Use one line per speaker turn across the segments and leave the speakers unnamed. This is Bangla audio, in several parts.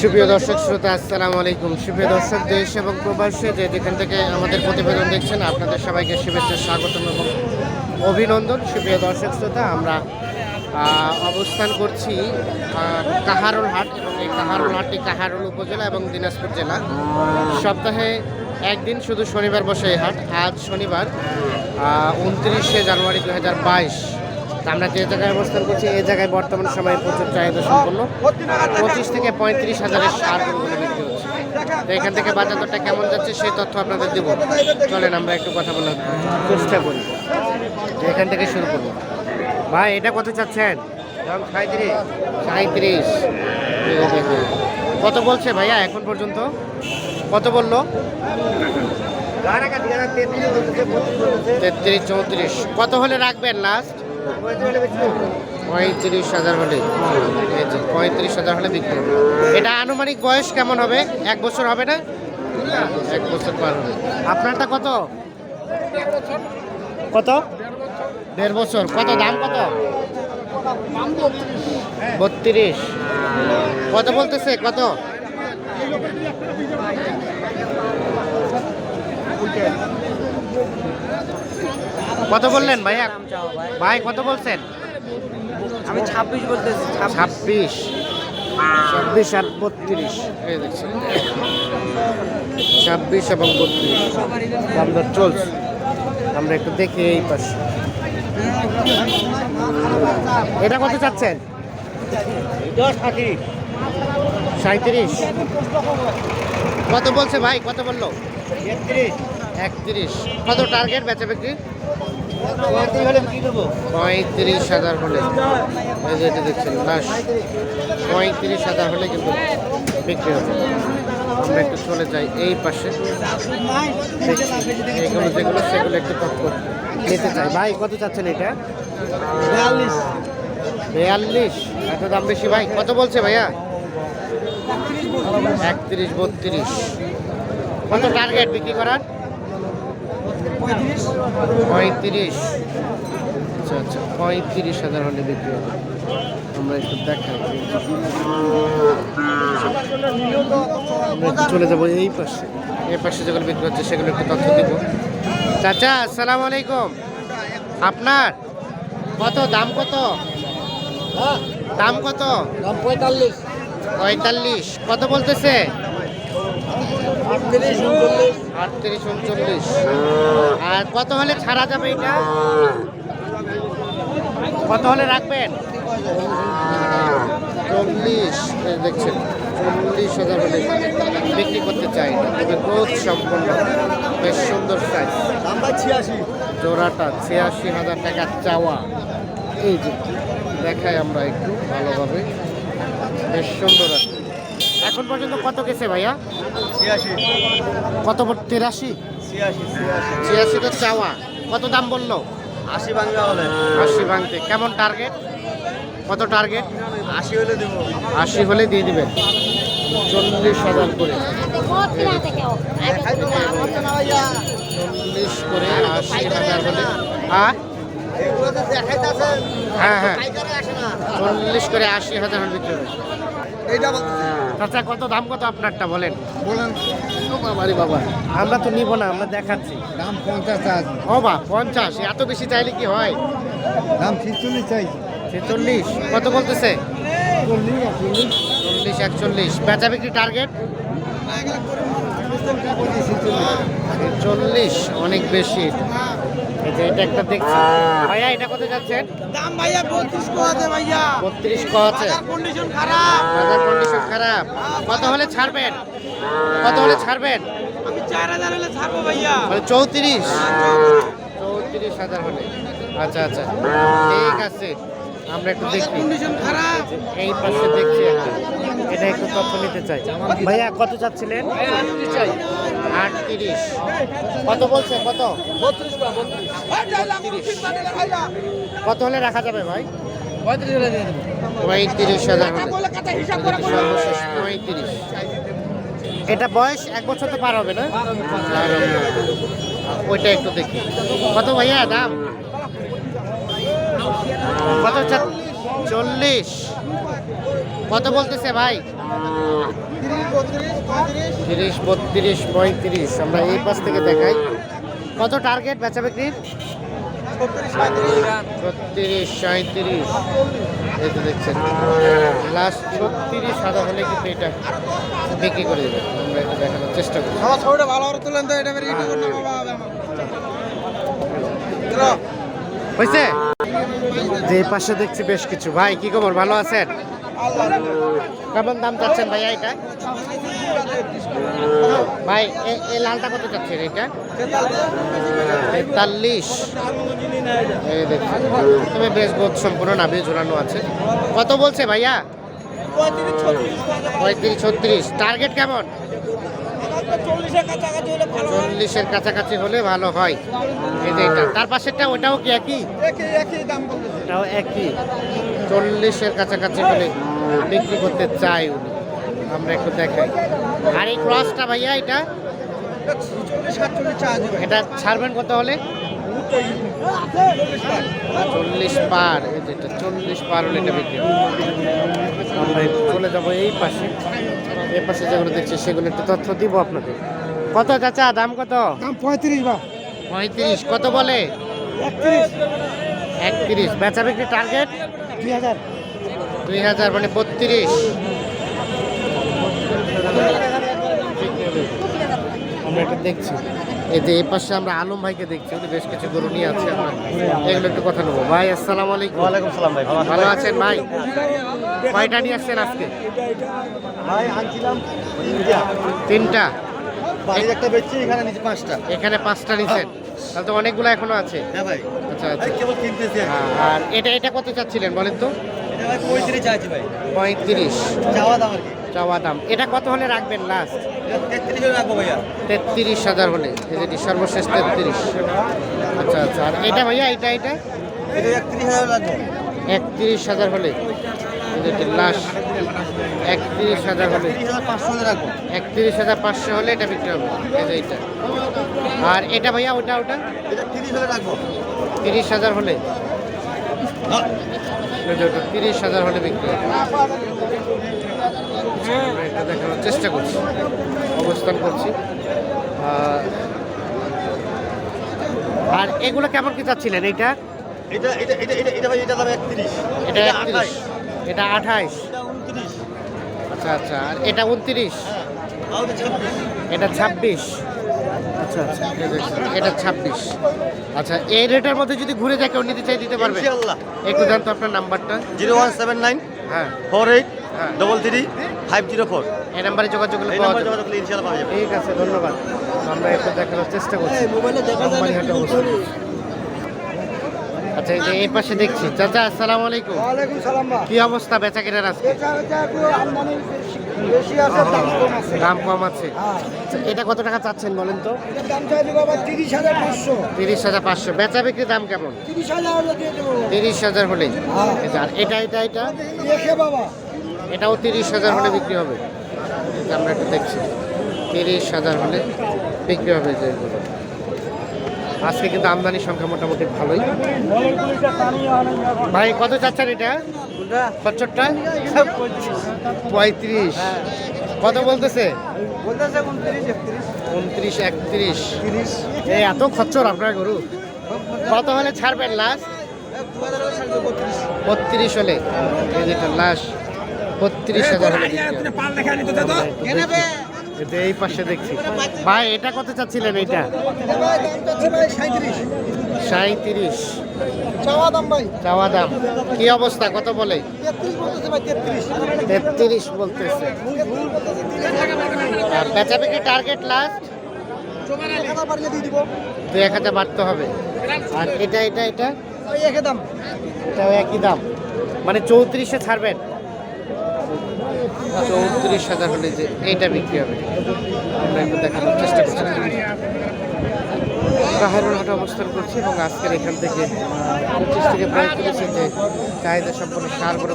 সুপ্রিয় দর্শক, শ্রোতা, আসসালামু আলাইকুম। সুপ্রিয় দর্শক, দেশ এবং প্রবাসে যে যেখান থেকে আমাদের প্রতিবেদন দেখছেন, আপনাদের সবাইকে শুভেচ্ছা, স্বাগতম এবং অভিনন্দন। সুপ্রিয় দর্শক, শ্রোতা, আমরা অবস্থান করছি কাহারোল হাট এবং এই কাহারোল হাটটি কাহারোল উপজেলা এবং দিনাজপুর জেলা। সপ্তাহে একদিন শুধু শনিবার বসে এই হাট। আজ শনিবার উনত্রিশে জানুয়ারি দু হাজার বাইশ। আমরা যে জায়গায় অবস্থান করছি, এই জায়গায় বর্তমান সময়ে প্রচুর চাহিদা সম্পন্ন। পঁচিশ থেকে পঁয়ত্রিশ হাজারের সার বিক্রি হচ্ছে। তো এখান থেকে বাজার দরটা কেমন যাচ্ছে, সেই তথ্য আপনাদের দেব। চলেন আমরা একটু কথা বলার চেষ্টা করি। এখান থেকে শুরু করব। ভাই, এটা কত চাচ্ছেন? সাঁত্রিশ সাঁত্রিশ কত বলছে ভাইয়া এখন পর্যন্ত? কত বলল? তেত্রিশ, চৌত্রিশ। কত হলে রাখবেন লাস্ট পঁয়ত্রিশ হাজার হলে। পঁয়ত্রিশ হাজার হলে বিক্রি হবে। এটা আনুমানিক বয়স কেমন হবে? এক বছর হবে না? এক বছর পার হবে। আপনারটা কত? কত? দেড় বছর। কত দাম কত? বত্রিশ। কত বলতেছে? কত? কত বললেন ভাইয়া? ভাই। কত বলছেন?
আমি ছাব্বিশ বলতেছি
ছাব্বিশ। ছাব্বিশ। আর বত্রিশ। এই দেখছেন। ছাব্বিশ এবং বত্রিশ। দাম দর চলছে। আমরা একটু দেখি এই পাশে। এটা কত চাচ্ছেন? সাঁত্রিশ। কত বলছে ভাই? কত বলল? একত্রিশ। কত টার্গেট বেচা বিক্রি? পঁয়ত্রিশ হাজার হলে। এই যে এটা দেখছেন লাশ পঁয়ত্রিশ হাজার হলে কিন্তু বিক্রি হবে। আমরা একটু চলে যাই এই পাশে। এগুলো যেগুলো সেগুলো একটু তথ্য নিতে চাই। ভাই কত চাচ্ছেন এটা? বিয়াল্লিশ। এত দাম বেশি ভাই? কত বলছে ভাইয়া? একত্রিশ। বত্রিশ। কত টার্গেট বিক্রি করার? পঁয়ত্রিশ? আচ্ছা আচ্ছা পঁয়ত্রিশ হাজার হলে বিক্রি হবে। আমরা একটু দেখাই। আমরা একটু চলে যাব এই পাশে। এই পাশে যেগুলো বিক্রি হচ্ছে সেগুলো একটু তথ্য দিব। চাচা আসসালামু আলাইকুম। আপনার কত? দাম কত? দাম কত?
পঁয়তাল্লিশ।
পঁয়তাল্লিশ। কত বলতেছে?
আটত্রিশ উনচল্লিশ।
আটত্রিশ উনচল্লিশ। আর কত হলে ছাড়া যাবে এটা? কত হলে রাখবেন? চল্লিশ। দেখছেন চল্লিশ হাজার হলে বিক্রি করতে চাই। তবে গ্রোথ সম্পন্ন। বেশ সুন্দর সাইজ
নাম্বার ছিয়াশি।
জোড়াটা ছিয়াশি হাজার টাকা চাওয়া। এই যে দেখাই আমরা একটু ভালোভাবে। বেশ সুন্দর আছে। এখন পর্যন্ত কত গেছে ভাইয়া? কত তিরাশি?
ছিয়াশি
তো চাওয়া। কত দাম বলল?
আশি বাংলা হলে।
আশি ভাঙতে কেমন টার্গেট কত টার্গেট
আশি হলে দেবো।
আশি হলে দিয়ে দিবেন। চল্লিশ হাজার করে। চল্লিশ করে আশি হাজার হলে। আর? হ্যাঁ হ্যাঁ। চল্লিশ করে আশি হাজার হলে বিক্রি হবে।
এইটা
চাচা কত দাম কত আপনারটা বলেন?
বলেন
বাবারে বাবা আমরা তো নিব না আমরা দেখাচ্ছি।
দাম পঞ্চাশ
ও বা পঞ্চাশ এত বেশি চাইলে কি হয়?
দাম ছিচল্লিশ চাইছি
ছেচল্লিশ কত বলতেছে?
চল্লিশ একচল্লিশ।
চল্লিশ একচল্লিশ। বেচা বিক্রি টার্গেট চল্লিশ অনেক বেশি। যে এটা একটা দেখছি। ভাইয়া এটা কত যাচ্ছেন
দাম ভাইয়া বত্রিশ আছে ভাইয়া।
বত্রিশ ক আছে।
কন্ডিশন খারাপ।
বাজার কন্ডিশন খারাপ। কত হলে ছাড়বেন? কত হলে ছাড়বেন?
আমি চার হাজার হলে ছাড়বো ভাইয়া।
মানে চৌত্রিশ। চৌত্রিশ। হাজার হলে। আচ্ছা আচ্ছা। ঠিক আছে। আমরা একটু দেখি। এই পাশে দেখছি এটা একটু তথ্য নিতে চাই। ভাইয়া, কত চাচ্ছিলেন? আটত্রিশ। কত বলছে? কত? কত হলে রাখা যাবে ভাই?
পঁয়ত্রিশ
হাজার সর্বশেষ পঁয়ত্রিশ। এটা বয়স এক বছর তো পার হবে না। ওইটা একটু দেখি। কত ভাইয়া দাম? কত চল্লিশ। কত বলতেছে ভাই?
তিরিশ বত্রিশ পঁয়ত্রিশ।
আমরা এই পাশ থেকে দেখাই। কত টার্গেট বেচা বিক্রির
ছত্রিশ
সাঁত্রিশ এই তো দেখছেন। লাস্ট ছত্রিশ সাদা হলে কিন্তু এটা বিক্রি করে দেবে। আমরা এটা দেখানোর চেষ্টা করি
ছবিটা ভালো করে তুলেন তো এটা।
হয়েছে? যে পাশে দেখছি বেশ কিছু। ভাই, কি খবর? ভালো আছেন? কেমন দাম চাচ্ছেন ভাইয়া এটা? ভাই এই লালটা কত চাচ্ছেন এটা? তেতাল্লিশ। এই দেখছেন। তবে বেশ বোধ সম্পূর্ণ নাভি ঝুলানো আছে। কত বলছে ভাইয়া?
পঁয়ত্রিশ, ছত্রিশ।
টার্গেট কেমন?
চল্লিশের কাছাকাছি হলে ভালো হয়।
এই যে এটা। তার পাশেরটা ওটাও কি একই?
একই
চল্লিশের কাছাকাছি হলে বিক্রি করতে চাই উনি। আমরা একটু দেখাই। আর এই ক্রসটা ভাইয়া এটা? এটা ছাড়বেন কত হলে?
চল্লিশ
পার যেটা চল্লিশ পার হলে এটা বিক্রি আমরা চলে যাব এই পাশে। এই পাশে যেগুলো দেখছি সেগুলো একটু তথ্য দিব আপনাদের। কত চাচা দাম কত?
দাম পঁয়ত্রিশ বা।
পঁয়ত্রিশ কত বলে?
একত্রিশ।
একত্রিশ। বেচা বিক্রি টার্গেট
দুই হাজার।
দুই হাজার মানে বত্রিশ। আমরা এটা দেখছি। এই যে এই পাশে আমরা আলম ভাইকে দেখছি উনি বেশ কিছু গরু নিয়ে আছে আমরা এগুলো একটু কথা নেব ভাই আসসালামু আলাইকুম।
ওয়ালাইকুম সালাম ভাই ভালো
আছেন? ভাই? কয়টা নিয়ে আসছেন আজকে?
ভাই আনছিলাম
তিনটা।
একটা বেচছি এখানে নিচে পাঁচটা।
এখানে পাঁচটা নিছেন? তাহলে তো অনেকগুলো এখনও আছে।
হ্যাঁ ভাই।
আচ্ছা আচ্ছা।
কেবল কিনতেছি আর
এটা এটা কত চাচ্ছিলেন বলেন তো?
পঁয়ত্রিশ চাওয়া দাম
চাওয়া দাম। এটা কত হলে রাখবেন লাস্ট
তেত্রিশ
হাজার হলে। যেটি সর্বশেষ তেত্রিশ। আচ্ছা আচ্ছা। আর এটা ভাইয়া এটা এটা?
একত্রিশ হাজার
হলে যেটি লাস্ট একত্রিশ হাজার হলে।
পাঁচশো হলে রাখব।
একত্রিশ হাজার পাঁচশো হলে এটা বিক্রি হবে। এটা আর এটা ভাইয়া ওটা ওটা?
তিরিশ
হাজার হলে। তিরিশ হাজার হলে বিক্রি এটা দেখানোর চেষ্টা করছি। অবস্থান করছি। আর এগুলো কেমন কি চাচ্ছিলেন এইটা?
এটা এটা এটা এটা এটা ভাই এটা দাম
এটা
এটা
একত্রিশ।
আঠাশ।
এটা আঠাইশ
এটা উনত্রিশ।
আচ্ছা আচ্ছা। আর এটা উনত্রিশ?
হ্যাঁ।
এটা ছাব্বিশ। আচ্ছা আচ্ছা। এটা ছাব্বিশ। আচ্ছা এই রেটের মধ্যে যদি ঘুরে যায় কেউ নিতে চাই দিতে পারবে?
ইনশাআল্লাহ।
একটু জানতো আপনার নাম্বারটা।
জিরো ওয়ান সেভেন নাইন
হ্যাঁ।
ফোর এইট
হ্যাঁ।
Double three five zero four.
এই নাম্বারে যোগাযোগ করলে পাওয়া যাবে।
ইনশাআল্লাহ পাওয়া যাবে।
ঠিক আছে ধন্যবাদ। আমরা একটু দেখানোর চেষ্টা করছি।
মোবাইলে দেখা যায় না
আমবাড়িহাটে অবস্থান করছি। আচ্ছা এই যে এই পাশে দেখছি। চাচা আসসালামু আলাইকুম।
ওয়ালাইকুম সালাম
কি অবস্থা বেচা কেনার আজকে
বেশি- আছে দাম কম আছে।
দাম কম আছে।
হ্যাঁ।
আচ্ছা, এটা কত টাকা চাচ্ছেন বলেন তো?
দাম চাইছি বাবা তিরিশ হাজার পাঁচশো।
তিরিশ হাজার পাঁচশো। বেচা বিক্রি দাম কেমন?
তিরিশ হাজার হলে দিয়ে দেবো।
তিরিশ হাজার হলে।
হ্যাঁ।
আর এটা এটা এটা?
রেখে বাবা।
এটাও তিরিশ হাজার হলে বিক্রি হবে। আমরা একটু দেখছি। তিরিশ হাজার হলে বিক্রি হবে যে। আজকে কিন্তু আমদানির সংখ্যা মোটামুটি ভালোই। ভাই কত চাচ্ছেন এটা? সচ্চরটা পঁয়ত্রিশ। কত বলতেছে?
উনত্রিশ একত্রিশ। তিরিশ
এই এত খচ্চর আপনার গরু। কত হলে ছাড়বেন লাস্ট
ছাড়বে বত্রিশ
হলে। লাস্ট বত্রিশ হাজার যে এই পাশে দেখছি। ভাই এটা কত চাচ্ছিলেন
চাচ্ছি সাঁত্রিশ চাওয়া দাম। ভাই
চাওয়া দাম কি অবস্থা? কত বলে?
তেত্রিশ বলতেছে।
বেচা বিক্রি টার্গেট লাস্ট দুই এক হাজার বাড়তে হবে। আর এটা এটা এটা?
একই দাম।
এটাও একই দাম। মানে চৌত্রিশে ছাড়বেন? চৌত্রিশ হাজার হলে যে এইটা বিক্রি হবে আমরা একটু দেখানোর চেষ্টা করছি। কাহারুল হাটে অবস্থান করছি এবং আজকের এখান থেকে পঁচিশ থেকে প্রায় পঁয়ত্রিশে যে চাহিদা সম্পন্ন সার আহ,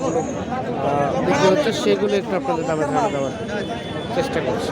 বিক্রি হচ্ছে। সেগুলো একটু আপনাদের দামে ধারণা দেওয়ার চেষ্টা করছি।